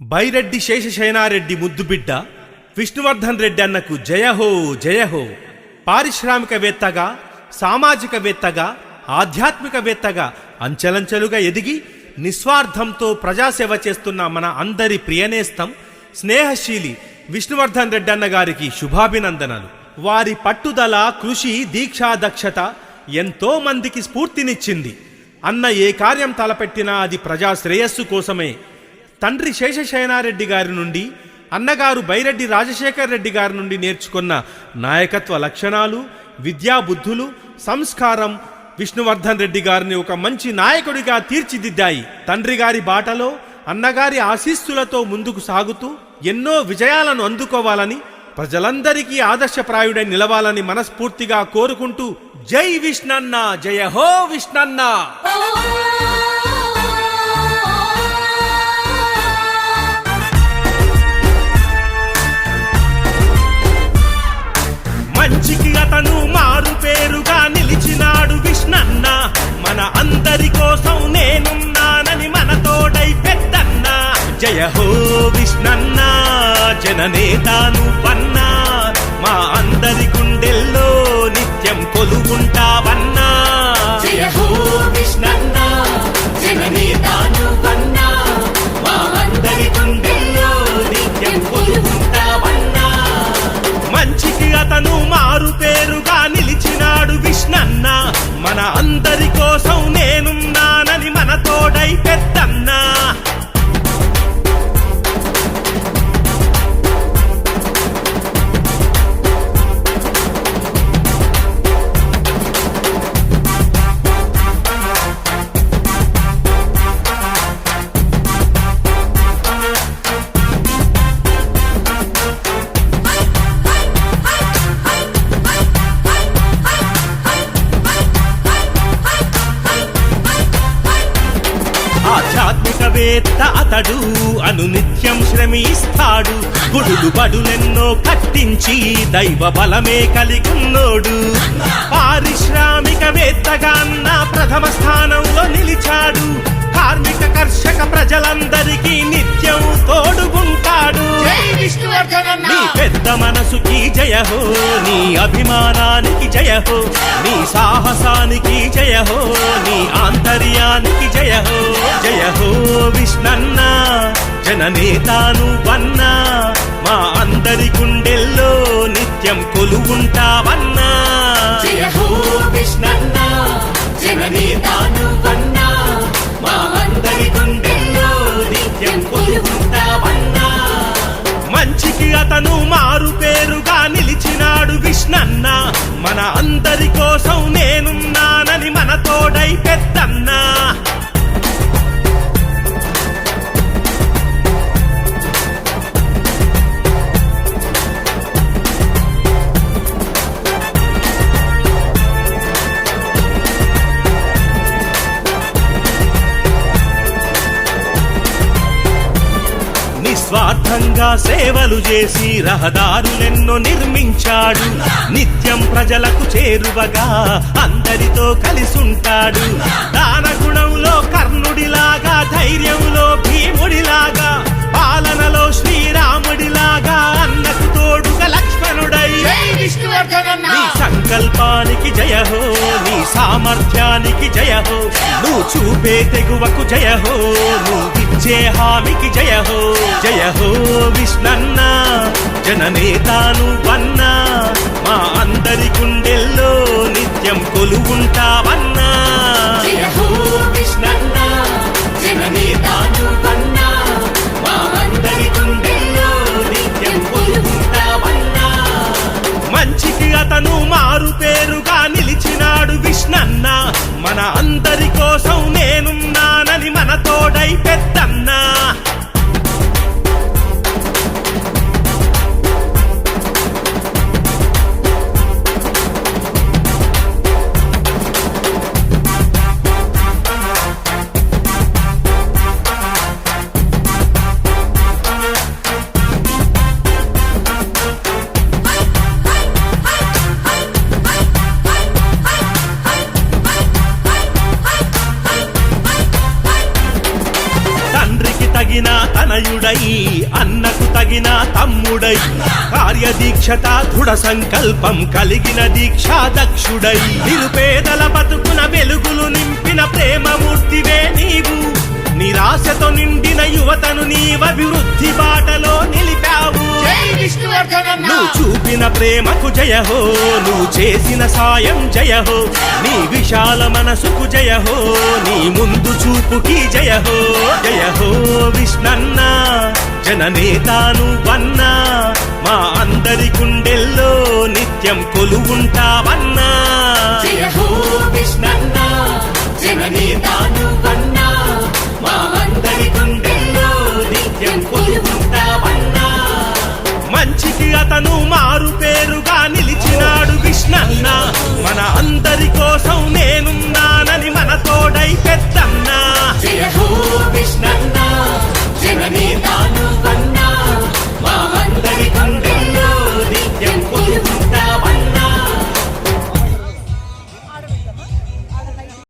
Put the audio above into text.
బైరెడ్డి శేషశయనారెడ్డి ముద్దుబిడ్డ విష్ణువర్ధన్ రెడ్డి అన్నకు జయహో జయహో పారిశ్రామికవేత్తగా సామాజికవేత్తగా ఆధ్యాత్మికవేత్తగా అంచెలంచెలుగా ఎదిగి నిస్వార్థంతో ప్రజాసేవ చేస్తున్న మన అందరి ప్రియనేస్తం స్నేహశీలి విష్ణువర్ధన్ రెడ్డి అన్న గారికి శుభాభినందనలు. వారి పట్టుదల కృషి దీక్షా దక్షత ఎంతో మందికి స్ఫూర్తినిచ్చింది. అన్న ఏ కార్యం తలపెట్టినా అది ప్రజా శ్రేయస్సు కోసమే. తండ్రి శేషశయనారెడ్డి గారి నుండి అన్నగారు బైరెడ్డి రాజశేఖర్ రెడ్డి గారి నుండి నేర్చుకున్న నాయకత్వ లక్షణాలు విద్యాబుద్ధులు సంస్కారం విష్ణువర్ధన్ రెడ్డి గారిని ఒక మంచి నాయకుడిగా తీర్చిదిద్దాయి. తండ్రి గారి బాటలో అన్నగారి ఆశీస్సులతో ముందుకు సాగుతూ ఎన్నో విజయాలను అందుకోవాలని ప్రజలందరికీ ఆదర్శప్రాయుడై నిలవాలని మనస్ఫూర్తిగా కోరుకుంటూ జై విష్ణన్న జయ హో విష్ణన్న! జననేతాను పన్నా మా అందరి గుండెల్లో నిత్యం కొలుగుంటావన్నా జయ హో విష్ణన్న జననేతాను కన్నా మా అందరి గుండెల్లో నిత్యం కొలుగుంటావన్నా మంచికి అతను మారు పేరుగా నిలిచినాడు విష్ణన్న. మన అందరి కోసం నేనున్నానని మన తోడై పెద్దన్నా శాస్త్రవేత్త అతడు అనునిత్యం శ్రమిస్తాడు. గుడులు బడులెన్నో కట్టించి దైవ బలమే కలిగున్నోడు. పారిశ్రామికవేత్తగా అన్న ప్రథమ స్థానంలో నిలిచాడు. కార్మిక కర్షక ప్రజలందరికీ నిత్యం తోడుగుంటాడు. నీ పెద్ద మనసుకి జయహో నీ అభిమానానికి జయహో నీ సాహసానికి జయహో నీ ఆంతర్యానికి జయహో జయ హో విష్ణన్న జననేతాను వన్నా మా అందరి గుండెల్లో నిత్యం కొలువుంటావన్నా. జయ హో విష్ణన్న జననేతాను కన్నా మా అందరి గుండెల్లో నిత్యం కొలుగుంటావన్నా మంచికి అతను మారు పేరుగా నిలిచినాడు విష్ణన్న మన అందరి కోసం నిస్వార్థంగా సేవలు చేసి రహదారులెన్నో నిర్మించాడు. నిత్యం ప్రజలకు చేరువగా అందరితో కలిసుంటాడు. దాన గుణంలో కర్ణుడిలాగా ధైర్యంలో భీముడిలాగా పాలనలో శ్రీరాముడిలాగా అన్నకు తోడుగా లక్ష్మణుడై. నీ సంకల్పానికి జయ హో నీ సామర్థ్యానికి జయ హో నువ్వు చూపే తెగువకు జయ హో నువ్వు ఇచ్చే హామీకి జయ హో జయ హో విష్ణన్న జననేతాను వన్నా మా అందరి గుండెల్లో నిత్యం కొలువుంటావన్నా. జయ హో తనయుడై అన్నకు తగిన తమ్ముడై. కార్యదీక్షత దృఢ సంకల్పం కలిగిన దీక్షా దక్షుడై నిరుపేదల బతుకున వెలుగులు నింపిన ప్రేమమూర్తివే నీవు. నిరాశతో నిండిన యువతను నీవభివృద్ధి బాటలో నిలిపా నువ్వు చూపిన ప్రేమకు జయ హో నువ్వు చేసిన సాయం జయ హో నీ విశాల మనసుకు జయ హో నీ ముందు చూపుకి జయ హో జయ హో విష్ణన్న. జననేతాను వన్నా మా అందరి గుండెల్లో నిత్యం కొలువుంటావన్నా. జయ హో విష్ణన్న జననేతాను కన్నా మా అందరి గుండెల్లో నిత్యం కొలుగుంటావన్నా